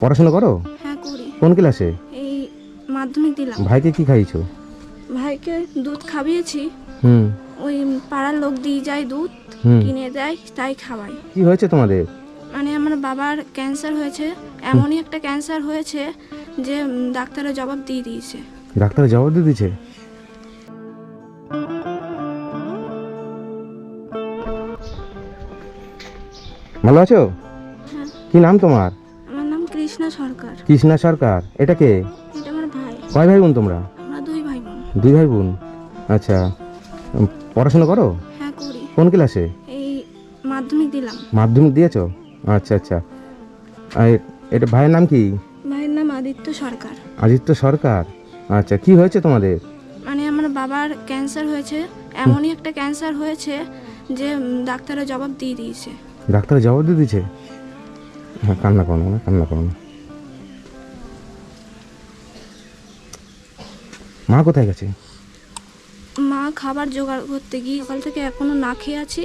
পড়াশোনা করো? হ্যাঁ করি। কোন ক্লাসে? এই মাধ্যমিক দিলাম। ভাইকে কি খাইছো ভাইকে দুধ খাবিয়েছি। হুম। ওই পাড়ার লোক দিয়ে যায় দুধ কিনে দেয় তাই খাওয়াই। কি হয়েছে তোমাদের? মানে আমার বাবার ক্যান্সার হয়েছে। এমনই একটা ক্যান্সার হয়েছে যে ডাক্তারের জবাব দিয়ে দিয়েছে। ডাক্তার জবাব দিয়ে দিয়েছে? ভালো আছো? হ্যাঁ। কি নাম তোমার? কৃষ্ণা সরকার। কৃষ্ণা সরকার? এটা কে? এটা আমার ভাই। কয় ভাই বোন তোমরা? আমরা দুই ভাই বোন দুই ভাই বোন আচ্ছা পড়াশোনা করো? হ্যাঁ করি। কোন ক্লাসে? এই মাধ্যমিক দিলাম। মাধ্যমিক দিয়েছ? আচ্ছা আচ্ছা। আর এটা ভাইয়ের নাম কি? ভাইয়ের নাম আদিত্য সরকার। আদিত্য সরকার? আচ্ছা কি হয়েছে তোমাদের? মানে আমার বাবার ক্যান্সার হয়েছে। এমনই একটা ক্যান্সার হয়েছে যে ডাক্তারের জবাব দিয়ে দিয়েছে। ডাক্তার জবাব দিয়ে দিয়েছে? হ্যাঁ কান্না করো না কান্না করো না। মা কোথায় গেছে? মা খাবার জোগাড় করতে গিয়ে সকাল থেকে এখনও না খেয়ে আছি।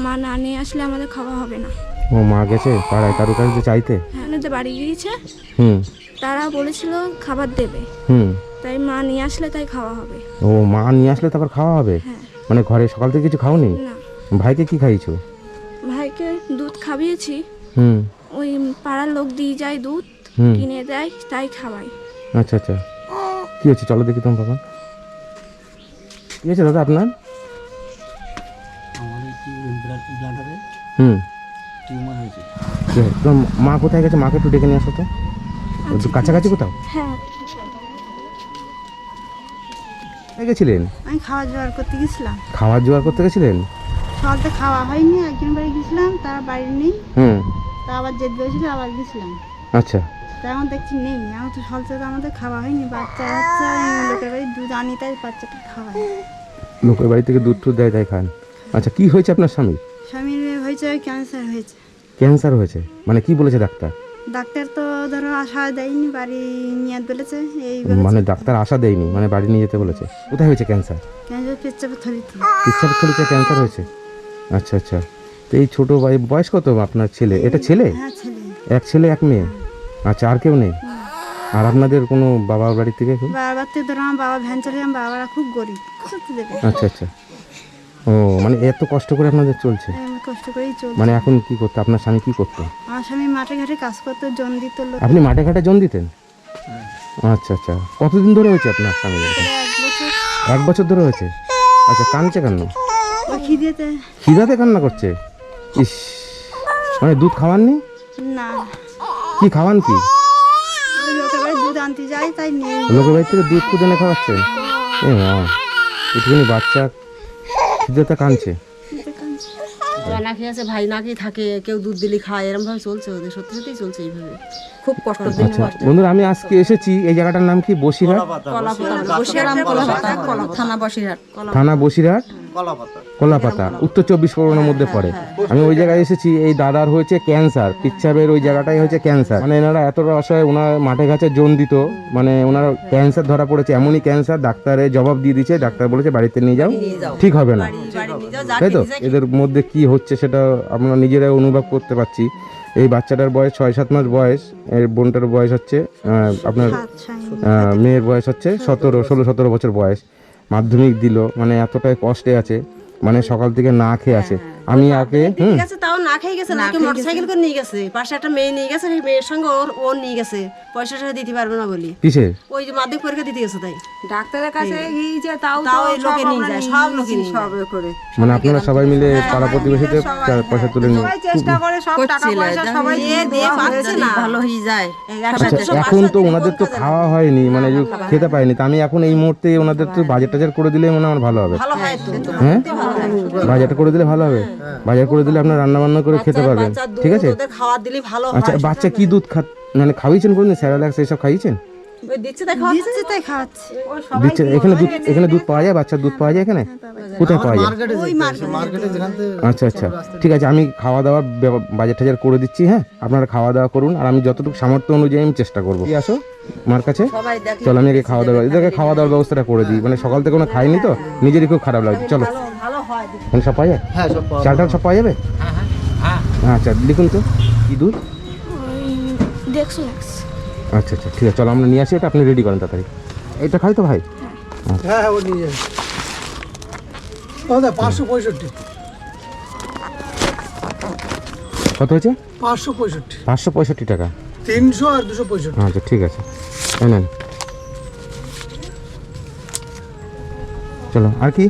মা না নিয়ে আসলে আমাদের খাওয়া হবে না। ও মা গেছে পাড়ায় কারও কাছে চাইতে? হ্যাঁ ওনাদের বাড়ি গিয়েছে। হুম। তারা বলেছিল খাবার দেবে। হুম। তাই মা নিয়ে আসলে তাই খাওয়া হবে। ও মা নিয়ে আসলে তারপর খাওয়া হবে? হ্যাঁ। মানে ঘরে সকাল থেকে কিছু খাওনি? না। ভাইকে কি খাইছো ভাইকে দুধ খাবিয়েছি হুম। ওই পাড়ার লোক দিয়ে যায় দুধ কিনে দেয় তাই খাওয়াই। আচ্ছা আচ্ছা। কি হচ্ছে চলো দেখি তোমার বাবা। কি হয়েছে দাদা আপনার? হুম। টিউমার হয়েছে। হয়েছে? তোমার মা কোথায় গেছে? মাকে একটু ডেকে নিয়ে আসো তো। একটু কাছাকাছি কোথাও? হ্যাঁ। গেছিলেন? আমি খাওয়া জোগাড় করতে গেছিলাম। খাবার জোগাড় করতে গেছিলেন? সকালতে খাওয়া হয়নি একজন বাড়ি গেছিলাম তারা বাড়ি নেই। হুম। তা আবার যেতে বসেছিল আবার গেছিলাম। আচ্ছা। এখন দেখছি নেই। আমার তো সকাল থেকে আমাদের খাওয়া হয়নি। বাচ্চা বাচ্চা লোকের বাড়ি দুধ আনি তাই বাচ্চাটা খাওয়াই লোকের বাড়ি থেকে দুধ টুধ দেয় তাই খান। আচ্ছা কি হয়েছে আপনার স্বামী? স্বামীর হয়েছে ক্যান্সার হয়েছে। ক্যান্সার হয়েছে? মানে কি বলেছে ডাক্তার? ডাক্তার তো ধরো আশা দেয়নি বাড়ি নিয়ে বলেছে এই মানে ডাক্তার আশা দেয়নি মানে বাড়ি নিয়ে যেতে বলেছে। কোথায় হয়েছে ক্যান্সার ক্যান্সার পেচ্চাপে থলিতে ইচ্ছা থলিতে ক্যান্সার হয়েছে? আচ্ছা আচ্ছা। তো এই ছোটো ভাই বয়স কত আপনার ছেলে? এটা ছেলে? হ্যাঁ ছেলে। এক ছেলে এক মেয়ে? আচ্ছা আর কেউ নেই? আর আপনাদের কোনো বাবার বাড়ি থেকে কেউ? বাবার থেকে ধরো আমার বাবা ভ্যান চালিয়ে আমার বাবারা খুব গরিব আচ্ছা আচ্ছা। ও মানে এত কষ্ট করে আপনাদের চলছে? কষ্ট করেই চলছি। মানে এখন কি করতে? আপনার স্বামী কি করতো? আমার স্বামী মাঠে ঘাটে কাজ করতো জন দিত আপনি মাঠে ঘাটে জন দিতেন? আচ্ছা আচ্ছা। কতদিন ধরে হয়েছে আপনার স্বামী এক বছর। ধরে হয়েছে? আচ্ছা কাঁদছে কেন? খিদেতে। খিদাতে কান্না করছে? ইস মানে দুধ খাওয়াননি? না। কি খাওয়ান কি? লোকের বাড়ি দুধ আনতে যাই তাই নেই লোকের বাড়ি থেকে দুধ খুঁজে এনে খাওয়াচ্ছেন এ মা একটুখানি বাচ্চা খিদাতে কাঁদছে না খেয়ে আছে ভাই না খেয়ে থাকে কেউ দুধ দিলে খায় এরকম ভাবে চলছে ওদের সত্যি সত্যিই চলছে এইভাবে। খুব কষ্ট দিন আচ্ছা বন্ধুরা আমি আজকে এসেছি এই জায়গাটার নাম কি? বসিরহাট? বসিরহাট। থানা বসিরহাট। থানা বসিরহাট? কলাপাতা। কলাপাতা উত্তর চব্বিশ পরগনার মধ্যে পড়ে। আমি ওই জায়গায় এসেছি এই দাদার হয়েছে ক্যান্সার পিচ্ছাবের ওই জায়গাটাই হচ্ছে ক্যান্সার। মানে এনারা এতটা অসহায় ওনার মাঠে ঘাটে জন দিত মানে ওনার ক্যান্সার ধরা পড়েছে এমনই ক্যান্সার ডাক্তারে জবাব দিয়ে দিচ্ছে ডাক্তার বলেছে বাড়িতে নিয়ে যাও ঠিক হবে না। তাই তো? এদের মধ্যে কি হচ্ছে সেটা আমরা নিজেরাই অনুভব করতে পারছি। এই বাচ্চাটার বয়স ছয় সাত মাস বয়স এর বোনটার বয়স হচ্ছে আপনার মেয়ের বয়স হচ্ছে সতেরো ষোলো সতেরো বছর বয়স। মাধ্যমিক দিল মানে এতটাই কষ্টে আছে মানে সকাল থেকে না খেয়ে আছে। আমি আগে ঠিক আছে তাও না খেয়ে গেছে নাকি মোটরসাইকেল করে নিয়ে গেছে? পাশে একটা মেয়ে নিয়ে গেছে সেই মেয়ের সঙ্গে ওর ও নিয়ে গেছে। পয়সা টয়সা দিতে পারবে না বলি। কিসের? ওই যে মাধ্যমিক পরীক্ষা দিতে গেছে তাই। ডাক্তারের কাছে গিয়েছে তাও তাও তো লোকে নিয়ে যায়, সব লোকে নিয়ে সব করে। মানে আপনারা সবাই মিলে পাড়া প্রতিবেশীতে পয়সা তুলে নিয়ে সবাই চেষ্টা করে সব টাকা পয়সা সবাই দিয়ে দিয়ে পাচ্ছে না। ভালো হয়ে যায় আচ্ছা এখন তো ওনাদের তো খাওয়া হয়নি মানে যে খেতে পায়নি তা আমি এখন এই মুহূর্তে ওনাদের তো বাজার টাজার করে দিলে মনে আমার ভালো হবে। ভালো হয় তো। হ্যাঁ? বাজারটা করে দিলে ভালো হবে বাজার করে দিলে আপনার রান্না বান্না করে খেতে পারবেন। ঠিক আছে? খাওয়া দিলে ভালো আচ্ছা বাচ্চা কি দুধ খা মানে খাওয়িয়েছেন কোনদিন? স্যারালাক্স এইসব খাইয়েছেন? এখানে দুধ এখানে দুধ পাওয়া যায়? বাচ্চার দুধ পাওয়া যায় এখানে? কোথায় পাওয়া যায়? মার্কেটে মার্কেটে যেখান থেকে আচ্ছা আচ্ছা। ঠিক আছে আমি খাওয়া দাওয়া বাজার টাজার করে দিচ্ছি হ্যাঁ? আপনারা খাওয়া দাওয়া করুন আর আমি যতটুকু সামর্থ্য অনুযায়ী আমি চেষ্টা করব। কি আসো? মার কাছে? চলো আমি আগে খাওয়া দাওয়া এদেরকে খাওয়া দাওয়ার ব্যবস্থাটা করে দিই। মানে সকাল থেকে কোনো খাইনি তো? নিজেরই খুব খারাপ লাগছে। চলো। হয়। সব পাওয়া যায়? হ্যাঁ সব পাওয়া চাল টাল সব পাওয়া যাবে? হ্যাঁ আচ্ছা লিখুন তো। কি দুধ দেখছ আচ্ছা আচ্ছা ঠিক আছে চলো আমরা নিয়ে আসি এটা আপনি রেডি করেন তাড়াতাড়ি। এটা খাই তো ভাই? হ্যাঁ। হ্যাঁ ও নিয়ে যাবে। পাঁচশো পঁয়ষট্টি। কত হয়েছে? পাঁচশো পঁয়ষট্টি। পাঁচশো পঁয়ষট্টি টাকা। তিনশো আর দুশো পঁয়ষট্টি। আচ্ছা ঠিক আছে। নেন। চলো আর কি।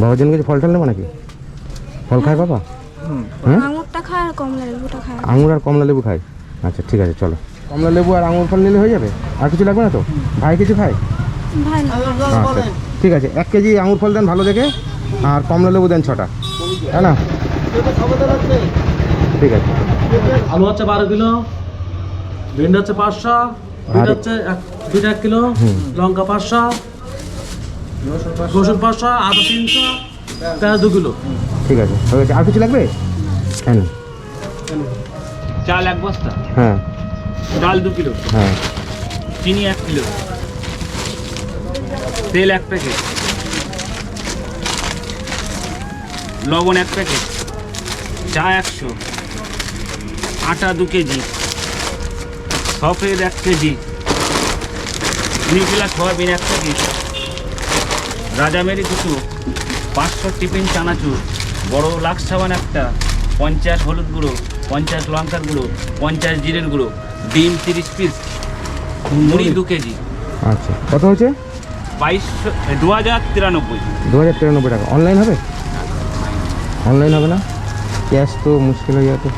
বাবার জন্য কিছু ফল টল নেব নাকি? ফল খায় বাবা? হ্যাঁ? আঙুরটা খায় আর কমলা লেবুটা খায়। আঙুর আর কমলা লেবু খায়। আচ্ছা ঠিক আছে চলো। কমলা লেবু আর আঙুর ফল নিলে হয়ে যাবে? আর কিছু লাগবে না তো? ভাই কিছু খায়? আচ্ছা ঠিক আছে এক কেজি আঙুর ফল দেন ভালো দেখে আর কমলা লেবু দেন ছটা। তাই না? ঠিক আছে। আলু হচ্ছে বারো কিলো ভেন্ডি হচ্ছে পাঁচশো বিট হচ্ছে এক কিলো লঙ্কা পাঁচশো রসুন পাঁচশো আদা তিনশো পেঁয়াজ দু কিলো। ঠিক আছে হয়ে গেছে। আর কিছু লাগবে? হ্যাঁ। চাল এক বস্তা। হ্যাঁ। ডাল দু কিলো। হ্যাঁ। চিনি এক কিলো। তেল এক প্যাকেট। লবণ এক প্যাকেট। চা একশো। আটা দু কেজি। সফেদ এক কেজি। দুই নিউট্রিলা সয়াবিন এক প্যাকেট। রাজামেরি দুটো পাঁচশো টিফিন চানাচুর বড় লাক্স সাবান একটা পঞ্চাশ হলুদ গুঁড়ো পঞ্চাশ লঙ্কার গুঁড়ো পঞ্চাশ জিরের গুঁড়ো ডিম তিরিশ পিস মুড়ি দু কেজি। আচ্ছা কত হয়েছে? বাইশশো দু হাজার তিরানব্বই। দু হাজার তিরানব্বই টাকা। অনলাইন হবে? অনলাইন হবে না? ক্যাশ তো মুশকিল হয়ে যাবে।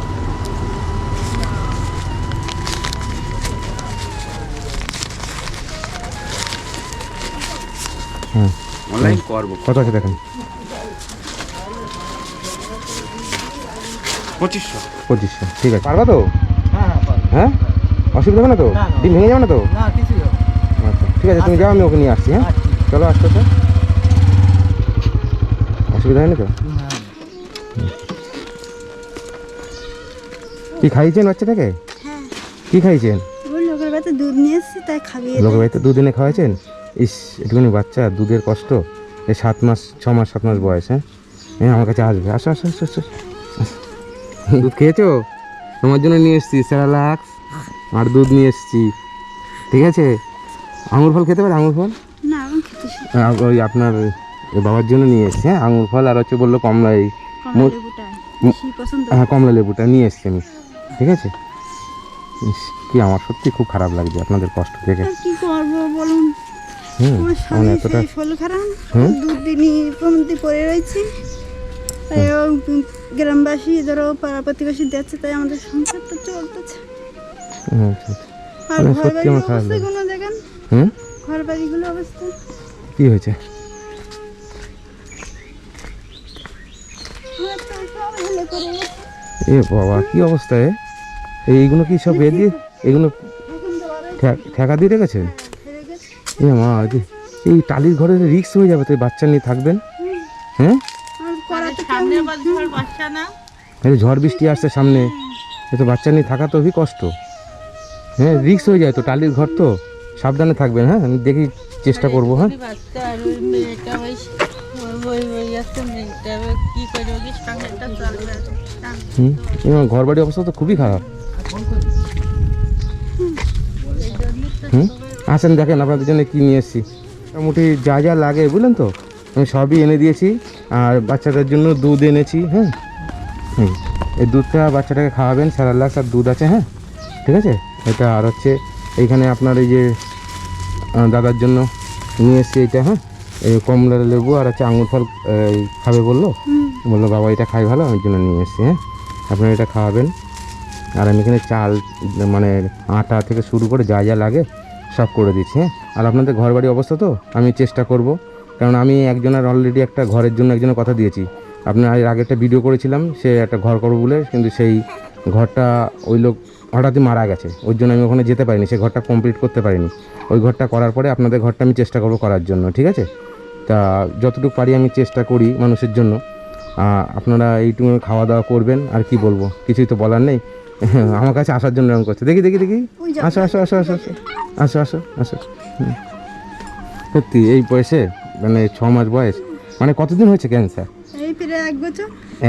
হ্যাঁ অনলাইন করব। কত আছে দেখেন? পঁচিশশো। পঁচিশশো ঠিক আছে। পারবা তো? হ্যাঁ হ্যাঁ হ্যাঁ? অসুবিধা হবে না তো? না, না। ডিম ভেঙে যাবে না তো? না না। আচ্ছা ঠিক আছে তুমি যাও আমি ওকে নিয়ে আসছি হ্যাঁ? আচ্ছা। চলো আসতে আসতে অসুবিধা হয়নি তো? কি খাইয়েছেন বাচ্চাটাকে হ্যাঁ। কি খাইয়েছেন লোকের বাড়িতে দুধ নিয়ে এসেছি তাই খাবিয়ে লোকের বাড়িতে দুদিনে খাওয়াইছেন? ইস একটুখানি বাচ্চা দুধের কষ্ট। এই সাত মাস ছ মাস সাত মাস বয়স হ্যাঁ? হ্যাঁ আমার কাছে আসবে। আসো আসো আসো আসো দুধ খেয়েছো? তোমার জন্য নিয়ে এসেছি স্যারালাক্স আর দুধ নিয়ে এসেছি। ঠিক আছে? আঙুর ফল খেতে পারে? আঙুর ফল? ওই আপনার বাবার জন্য নিয়ে এসেছি হ্যাঁ? আঙুর ফল আর হচ্ছে বলল কমলা এই হ্যাঁ কমলা লেবুটা নিয়ে এসেছি আমি। ঠিক আছে? ইস, কি আমার সত্যি খুব খারাপ লাগছে আপনাদের কষ্ট দেখে। কি করব বলুন? আমার এতটা ফল খারাপ দুদিনই প্রমন্তি পড়ে রয়েছে। গ্রামবাসী ধরো পাড়া প্রতিবেশী দেখছে তাই আমাদের সংসারটা চলতেছে। আচ্ছা, আচ্ছা। আর মানে দেখেন হয়েছে? এ বাবা কি অবস্থা এ? এইগুলো কি সব এগুলো ঠেকা দিয়ে রেখেছে? হ্যাঁ। এ মা এই টালির ঘরে রিক্স হয়ে যাবে তো এই বাচ্চা নিয়ে থাকবেন? হ্যাঁ? ঝড় বৃষ্টি আসছে সামনে। তো বাচ্চা নিয়ে থাকা তো খুবই কষ্ট। হ্যাঁ রিক্স হয়ে যায় তো টালির ঘর তো। সাবধানে থাকবেন হ্যাঁ? আমি দেখি চেষ্টা করব হ্যাঁ? হুম? ঘর বাড়ির অবস্থা তো খুবই খারাপ। হুম? আসেন দেখেন আপনাদের জন্য কী নিয়ে এসেছি। মোটামুটি যা যা লাগে বুঝলেন তো? আমি সবই এনে দিয়েছি আর বাচ্চাদের জন্য দুধ এনেছি হ্যাঁ? এই দুধটা বাচ্চাটাকে খাওয়াবেন স্যারালাক্স আর দুধ আছে হ্যাঁ? ঠিক আছে? এটা আর হচ্ছে এইখানে আপনার এই যে দাদার জন্য নিয়ে এসেছি এইটা হ্যাঁ? এই কমলা লেবু আর হচ্ছে আঙুর ফল খাবে বলল? বলল বাবা এটা খাই ভালো আমি জন্য নিয়ে এসেছি হ্যাঁ? আপনারা এটা খাওয়াবেন। আর আমি এখানে চাল মানে আটা থেকে শুরু করে যা যা লাগে সব করে দিচ্ছি হ্যাঁ? আর আপনাদের ঘর বাড়ি অবস্থা তো? আমি চেষ্টা করব। কারণ আমি একজনের অলরেডি একটা ঘরের জন্য একজনের কথা দিয়েছি। আপনার আগে একটা ভিডিও করেছিলাম, সে একটা ঘর করব বলে, কিন্তু সেই ঘরটা ওই লোক হঠাৎই মারা গেছে। ওই জন্য আমি ওখানে যেতে পারিনি সেই ঘরটা কমপ্লিট করতে পারিনি। ওই ঘরটা করার পরে আপনাদের ঘরটা আমি চেষ্টা করব করার জন্য, ঠিক আছে? তা যতটুকু পারি আমি চেষ্টা করি মানুষের জন্য। আপনারা এইটুকু খাওয়া দাওয়া করবেন, আর কি বলব? কিছুই তো বলার নেই। আমার কাছে আসার জন্য এরকম করছে। দেখি দেখি দেখি। আসো আসো আসো আসো আসো আসো আসো। আসো সত্যি এই বয়সে মানে ছ মাস বয়স মানে কতদিন হয়েছে ক্যান্সার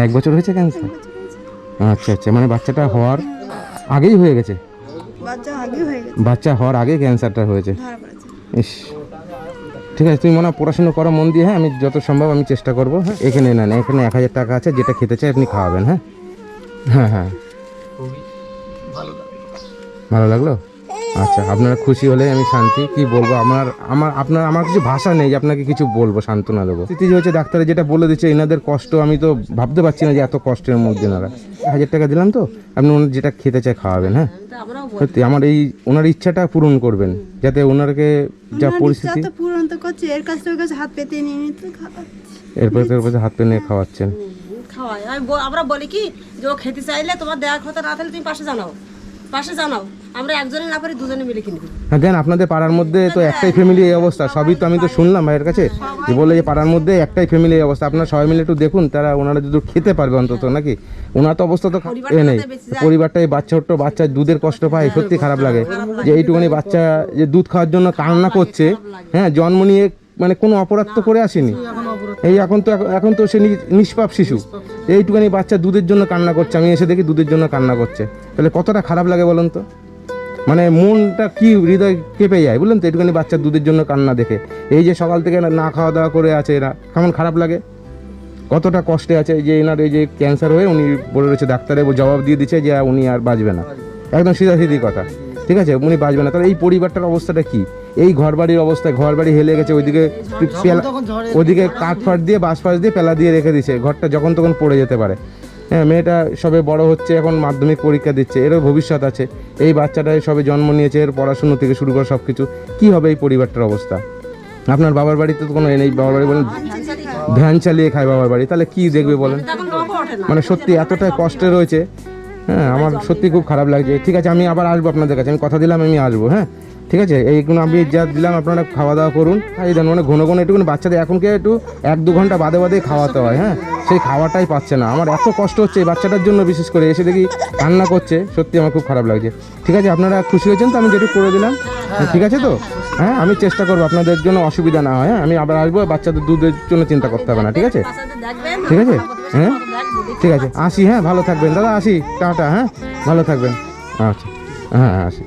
এক বছর। হয়েছে ক্যান্সার আচ্ছা আচ্ছা মানে বাচ্চাটা হওয়ার আগেই হয়ে গেছে? বাচ্চা হওয়ার আগে ক্যান্সারটা হয়েছে? ইস। ঠিক আছে তুমি মনে হয় পড়াশোনা করো মন দিয়ে হ্যাঁ? আমি যত সম্ভব আমি চেষ্টা করব হ্যাঁ? এখানে নেন এখানে এক হাজার টাকা আছে যেটা খেতে চাই আপনি খাওয়াবেন হ্যাঁ? হ্যাঁ হ্যাঁ। ভালো লাগল? আচ্ছা আপনারা খুশি হলে আমি শান্তি কি বলব? আমার আমার আপনার আমার কিছু ভাষা নেই যে আপনাকে কিছু বলব সান্ত্বনা দেবো। স্থিতি হচ্ছে ডাক্তারে যেটা বলে দিচ্ছে এনাদের কষ্ট আমি তো ভাবতে পারছি না যে এত কষ্টের মধ্যে এনারা। হাজার টাকা দিলাম তো আপনি ওনার যেটা খেতে চায় খাওয়াবেন হ্যাঁ। সত্যি আমার এই ওনার ইচ্ছাটা পূরণ করবেন যাতে ওনারকে যা পরিস্থিতি পূরণ তো করছে এর কাছ হাত পেতে নিয়ে এরপরে হাত পেনে খাওয়াচ্ছেন। খাওয়াই আমি আমরা বলি কি যে ও খেতে চাইলে তোমার দেওয়ার কথা না থাকলে তুমি পাশে জানাও। পাশে জানাও। আমরা একজনে না পারি দুজনে মিলে কিনে দেবো হ্যাঁ দেন আপনাদের পাড়ার মধ্যে তো একটাই ফ্যামিলি এই অবস্থা। সবই তো আমি তো শুনলাম ভাইয়ের কাছে যে বলে যে পাড়ার মধ্যে একটাই ফ্যামিলি এই অবস্থা। আপনারা সবাই মিলে একটু দেখুন তারা ওনারা যদি খেতে পারবে অন্তত নাকি? ওনার তো অবস্থা তো এ নেই। পরিবারটাই বাচ্চা ছোট্ট বাচ্চা দুধের কষ্ট পায় সত্যি খারাপ লাগে। যে এইটুকুনি বাচ্চা যে দুধ খাওয়ার জন্য কান্না করছে হ্যাঁ জন্ম নিয়ে মানে কোনো অপরাধ তো করে আসেনি। এই এখন তো এখন তো সে নিষ্পাপ শিশু। এইটুখানি বাচ্চা দুধের জন্য কান্না করছে। আমি এসে দেখি দুধের জন্য কান্না করছে। তাহলে কতটা খারাপ লাগে বলুন তো? মানে মনটা কি হৃদয় কেঁপে যায়? বুঝলেন তো একটুখানি বাচ্চা দুধের জন্য কান্না দেখে। এই যে সকাল থেকে না খাওয়া দাওয়া করে আছে এরা, কেমন খারাপ লাগে? কতটা কষ্টে আছে যে এনার এই যে ক্যান্সার হয়ে উনি বলে রয়েছে ডাক্তারে জবাব দিয়ে দিচ্ছে যে উনি আর বাঁচবে না। একদম সিধাসিধি কথা। ঠিক আছে? উনি বাঁচবে না। তাহলে এই পরিবারটার অবস্থাটা কি? এই ঘর বাড়ির অবস্থায় ঘর বাড়ি হেলে গেছে ওইদিকে ওদিকে কাঠ ফাট দিয়ে বাঁশ ফাঁস দিয়ে পেলা দিয়ে রেখে দিছে ঘরটা যখন তখন পড়ে যেতে পারে। হ্যাঁ মেয়েটা সবে বড় হচ্ছে এখন মাধ্যমিক পরীক্ষা দিচ্ছে এরও ভবিষ্যৎ আছে। এই বাচ্চাটাই সবে জন্ম নিয়েছে এর পড়াশুনো থেকে শুরু করে সব কিছু। কী হবে এই পরিবারটার অবস্থা? আপনার বাবার বাড়িতে তো কোনো নেই বাবার বাড়ি বলেন ভ্যান চালিয়ে খায় বাবার বাড়ি তাহলে কি দেখবে বলেন? মানে সত্যি এতটাই কষ্টে রয়েছে। হ্যাঁ আমার সত্যি খুব খারাপ লাগছে। ঠিক আছে আমি আবার আসব আপনাদের কাছে আমি কথা দিলাম আমি আসব হ্যাঁ? ঠিক আছে? এইগুলো আমি যা দিলাম আপনারা খাওয়া দাওয়া করুন। এই দেন মানে ঘন ঘন একটু বাচ্চাদের এখনকে একটু এক দু ঘণ্টা বাদে বাদে খাওয়াতে হয় হ্যাঁ? সেই খাওয়াটাই পাচ্ছে না। আমার এত কষ্ট হচ্ছে এই বাচ্চাটার জন্য বিশেষ করে এসে দেখি কান্না করছে। সত্যি আমার খুব খারাপ লাগছে। ঠিক আছে আপনারা খুশি হয়েছেন তো? আমি যেটুকু করে দিলাম। ঠিক আছে তো? হ্যাঁ আমি চেষ্টা করব আপনাদের জন্য অসুবিধা না হয় হ্যাঁ? আমি আবার আসব বাচ্চাদের দুধের জন্য চিন্তা করতে হবে না ঠিক আছে? ঠিক আছে? হ্যাঁ? ঠিক আছে আসি হ্যাঁ? ভালো থাকবেন। দাদা আসি। টাটা হ্যাঁ? ভালো থাকবেন। আচ্ছা। হ্যাঁ হ্যাঁ আসি।